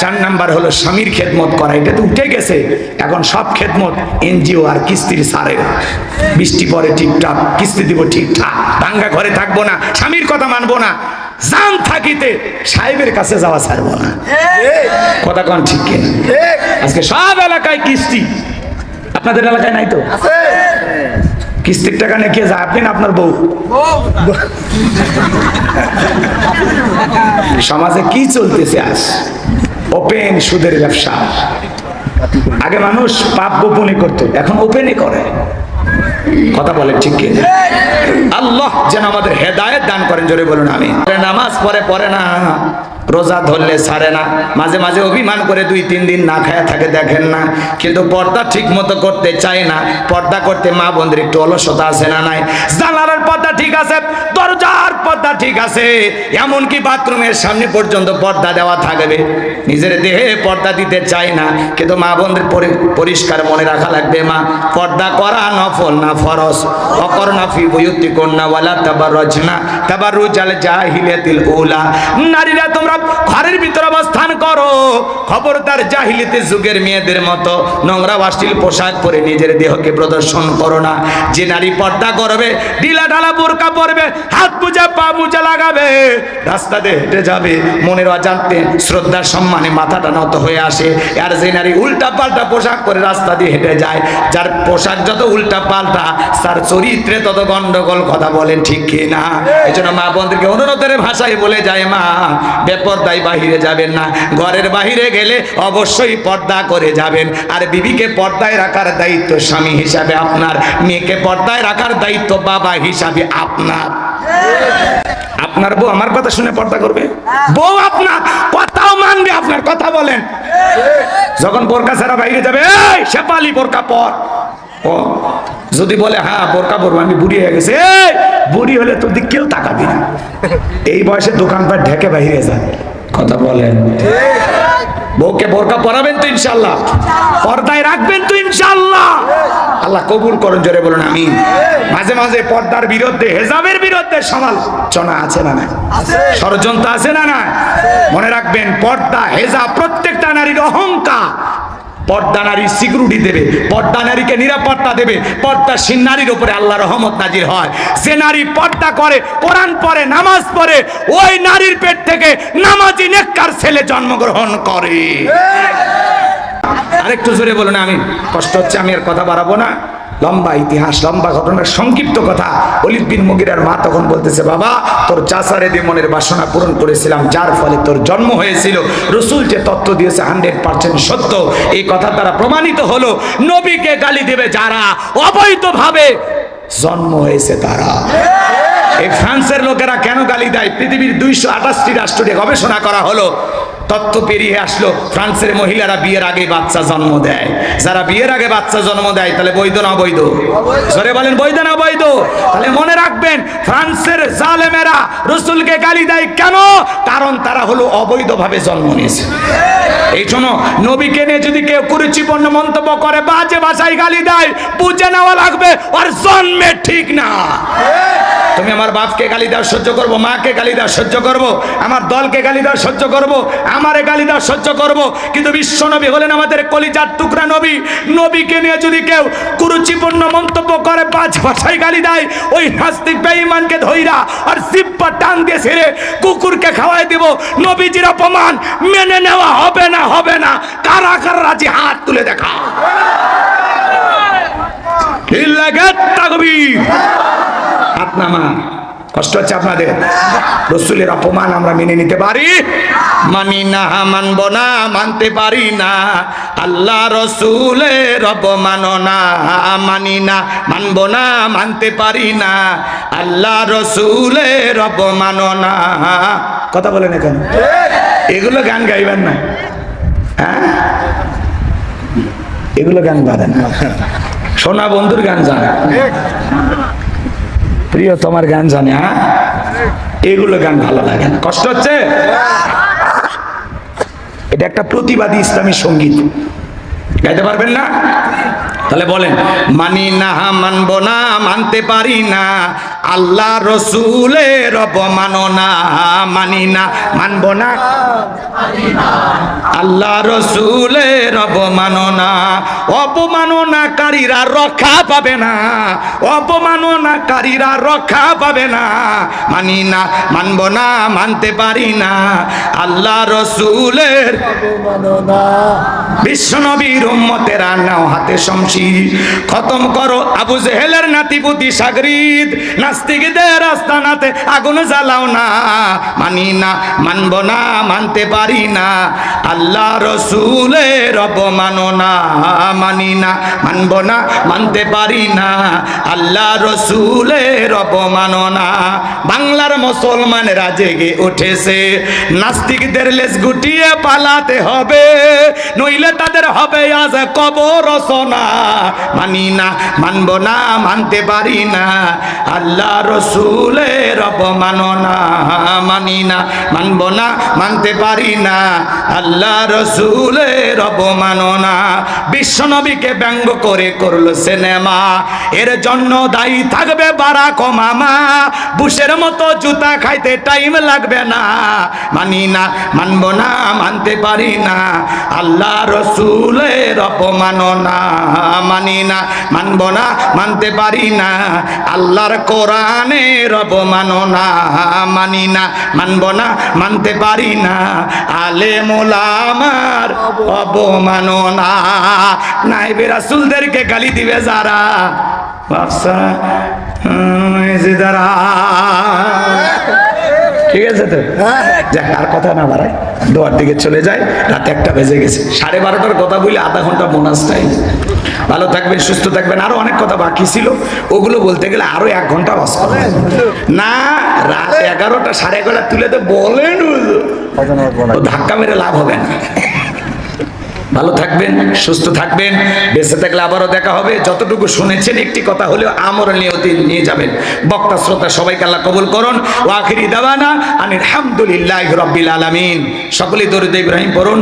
চার নাম্বার হলো স্বামীর খেদমত করা, এটা তো উঠে গেছে। এখন সব খেদমত এনজিও আর কিস্তির সারের। বৃষ্টি পরে ঠিকঠাক, কিস্তি দিব ঠিকঠাক, ভাঙ্গা ঘরে থাকব না, স্বামীর কথা মানবো না জান থাকিতে, সাহেবের কাছে যাওয়া ছাড়বো না। কথা কন ঠিক কিনা? আজকে সব এলাকায় কিস্তি। আপনাদের এলাকায় নাই তো? কিস্তির টাকা নিয়ে কে আপনি না আপনার বউ? সমাজে কি চলতেছে আজ? ওপেন সুদের ব্যবসা। আগে মানুষ পাপ গোপনে করতো, এখন ওপেনে করে। কথা বলে ঠিক কি? আল্লাহ যেন আমাদের হেদায়েত দান করেন, জোরে বলুন আমি নামাজ পরে পড়ে না, রোজা ধরলে সারে না। মাঝে মাঝে অভিমান করে দুই, তিন দিন না খায়া থাকে, দেখেন না। কিন্তু পর্দা ঠিক মতো করতে চায় না। পর্দা করতে মা বোনদের একটু অলসতা আছে না নাই? জানালার পর্দা ঠিক আছে দরজার পর্দা ঠিক আছে, এমনকি বাথরুমের সামনে পর্যন্ত পর্দা দেওয়া থাকবে। নিজের দেহে পর্দা দিতে চায় না, কিন্তু মা বোনদের পরিষ্কার মনে রাখা লাগবে, মা, পর্দা করা নফল না ফরজ। অকর্ণা ফি বুয়ুতি কন্যা ওয়ালা তাবাররজনা। তাবাররুজাল জাহিলিয়াতিল উলা। নারীরা তোমরা ঘরের ভিতর অবস্থান করো। খবরদার জাহিলিতে যুগের মেয়েদের মতো নোংরা অশ্লীল পোশাক পরে নিজের দেহকে প্রদর্শন করো না। যে নারী পর্দা করবে, ঢিলা ঢালা বোরকা পরবে, হাত পূজা পা মোজা লাগাবে, রাস্তা দিয়ে হেঁটে যাবে। মনের অজান্তে শ্রদ্ধার সম্মানে মাথাটা নত হয়ে আসে। আর যে নারী উল্টা পাল্টা পোশাক পরে রাস্তা দিয়ে হেঁটে যায়, যার পোশাক যত উল্টা পাল্টা তার চরিত্রে তত গন্ডগোল কথা বলেন ঠিক কি না এই জন্য মা বন্ধুকে অনুরোধের ভাষায় বলে যায়, মা, বেপর্দায় বাহিরে যাবেন না। ঘরের বাহিরে গেলে অবশ্যই পর্দা করে যাবেন। আর বিবিকে পর্দায় রাখার দায়িত্ব স্বামী হিসাবে আপনার। মেয়েকে পর্দায় রাখার দায়িত্ব বাবা হিসাবে আপনার। আপনার বউ আমার কথা শুনে পর্দা করবে? বউ আপনার কথাও মানবে আপনার কথা বলেন। যখন বোরকা ছাড়া বাইরে যাবে শেপালি বোরকা পর। ও যদি বলে হ্যাঁ বোরকা পরবো আমি বুড়ি হয়ে গেছে। এই বুড়ি হলে তোর দিক কেউ তাকাবি না। এই বয়সে দোকানপাট ঢেকে বাইরে যান কথা বলেন। বউকে বোরকা পরাবেন তো ইনশাল্লাহ পর্দায় রাখবেন তো ইনশাল্লাহ আল্লাহ কবুল করেন, জোরে বলুন আমি মাঝে মাঝে পর্দার বিরুদ্ধে, হেজাবের বিরুদ্ধে সমালোচনা আছে না না ষড়যন্ত্র আছে না না মনে রাখবেন, পর্দা হেজা প্রত্যেকটা নারীর অহংকার। পর্দা নারী সিকিউরিটি দেবে পর্দা নারীকে নিরাপত্তা দেবে পর্দা নারীর উপরে আল্লাহ রহমত নাজির হয়। যে নারী পর্দা করে কোরআন পড়ে নামাজ পড়ে ওই নারীর পেট থেকে নামাজি নেককার ছেলে জন্মগ্রহণ করে। আরেকটু জোরে বলুন আমি কষ্ট হচ্ছে আমি আর কথা বাড়াবো না। লম্বা ইতিহাস, লম্বা ঘটনার সংক্ষিপ্ত কথা। অলিদ বিন মুগিরার মা তখন বলতেছে, বাবা, তোর চাচারে দিয়ে মনের বাসনা পূরণ করেছিলাম, যার ফলে তোর জন্ম হয়েছিল। রসুল যে তত্ত্ব দিয়েছে হান্ড্রেড পার্সেন্ট সত্য, এই কথা দ্বারা প্রমাণিত হলো, নবীকে গালি দেবে যারা অবৈধভাবে জন্ম হয়েছে তারা। এই ফ্রান্সের লোকেরা কেন গালি দেয়? পৃথিবীর দুইশো আঠাশটি রাষ্ট্র গবেষণা করা হলো তত্ত্ব পেরিয়ে আসলো, ফ্রান্সের মহিলারা বিয়ের আগে বাচ্চা জন্ম দেয়। যারা বিয়ের আগে বাচ্চা জন্ম দেয়, তাহলে বৈধ না অবৈধ? সরে বলেন, বৈধ না অবৈধ? তাহলে মনে রাখবেন, ফ্রান্সের জালেমেরা রসুলকে গালি দেয় কেন? কারণ তারা হলো অবৈধভাবে জন্ম নিয়েছে। এই শোনো নবীকে নিয়ে যদি কেউ কুরুচিপূর্ণ মন্তব্য করে, বাজে ভাষায় গালি দেয়, বুঝে নেওয়া লাগবে, ওর জন্মে ঠিক না। তুমি আমার বাপকে গালি দাও সহ্য করব মাকে গালি দাও সহ্য করব আমার দলকে গালি দাও সহ্য করব আমারে গালি দাও সহ্য করব। কিন্তু বিশ্ব নবী হলেন আমাদের কলিজার টুকরা নবী। নবীকে নিয়ে যদি কেউ কুরুচিপূর্ণ মন্তব্য করে পাঁচ ভাষায় গালি দেয় ওই নাস্তিক বেঈমানকে ধইরা আর জিব্বা টান দিয়ে ছেড়ে কুকুরকে খাওয়াই দিব নবীজির অপমান মেনে নেওয়া হবে না হবে না। কারা কারা রাজি? হাত তুলে দেখা। লিল্লাহি তাকবীর? হাত নামা। কষ্ট হচ্ছে আপনাদের। রসুলের অপমান আমরা মেনে নিতে পারি। মানি না, মানব না, মানতে পারি না। আল্লাহ রসুলের অপমান না। মানি না, মানব না, মানতে পারি না। আল্লাহ রসুলের অপমান না। কথা বলেন এখন। এগুলো গান গাইবেন না। হ্যাঁ? এগুলো গান বাঁধেন সোনা বন্ধুর গান জানে প্রিয়, তোমার গান জানে হ্যাঁ? এগুলো গান ভালো লাগে না। কষ্ট হচ্ছে? এটা একটা প্রতিবাদী ইসলামী সংগীত। গাইতে পারবেন না? তাহলে বলেন মানি না মানব না মানতে পারি না আল্লাহ রসুলের অপমাননা মানি না মানব না। আল্লাহ রসুলের অবমাননা অপমাননাকারীরা রক্ষা পাবে না অপমাননাকারীরা রক্ষা পাবে না। মানি না মানব না মানতে পারি না আল্লাহ রসুলের বিশ্বনবীর উম্মতেরা নাও হাতে শমশির খতম করো আবু জেহেলের নাতিপুতি সাগরিদ। নাস্তিকদের আস্তানাতে আগুন জ্বালাও না। মানি না, মানব না, মানতে পারি না। আল্লাহ রসুলের অবমাননা মানি না, মানব না, মানতে পারি না। আল্লাহ রসুলের অবমাননা বাংলার মুসলমানেরা জেগে উঠেছে। নাস্তিকদের লেজ গুটিয়ে পালাতে হবে। নইলে তাদের হবে আজ কবর রচনা। মানি না, মানব না, মানতে পারি না। আল্লাহ রসুলের অপমাননা মানি না, মানব না, মানতে পারি না। আল্লাহ রসুলের অপমাননা বিশ্বনবীকে ব্যঙ্গ করে করল সিনেমা। এর জন্য দায়ী থাকবে বারাক মামা। বুশের মতো জুতা খাইতে টাইম লাগবে না। মানি না, মানব না, মানতে পারি না। আল্লাহ রসুলের অপমাননা মানি না, মানব না, মানতে পারি না। আল্লাহর কোরআনের অপমাননা মানি না মানব না, মানতে পারি না। আলে মোলামার অপমাননা নাইবে রাসুলদেরকে গালি দিবে যারা। বাপসা ঠিক আছে তো? যাক, আর কথা না বাড়ায়। দোয়ার দিকে চলে যায়। রাত একটা বেজে গেছে। সাড়ে বারোটার কথা বলে আধা ঘণ্টা বোনাস টাইম ভালো থাকবেন, সুস্থ থাকবেন। আরও অনেক কথা বাকি ছিল। ওগুলো বলতে গেলে আরও এক ঘণ্টা বাস করবে। না, রাত এগারোটা, সাড়ে এগারোটা তুলে তো বলেন ধাক্কা মেরে লাভ হবে না। ভালো থাকবেন, সুস্থ থাকবেন। বেঁচে থাকলে আবারও দেখা হবে। যতটুকু শুনেছেন, একটি কথা হলেও আমর নিয়তি নিয়ে যাবেন। বক্তা, শ্রোতা, সবাইকে আল্লাহ কবুল করুন। ওয়াখিরি দাওয়ানা আনিল হামদুলিল্লাহ রব্বিল আলামিন। সকলেই দরিদ ইব্রাহিম পড়ুন।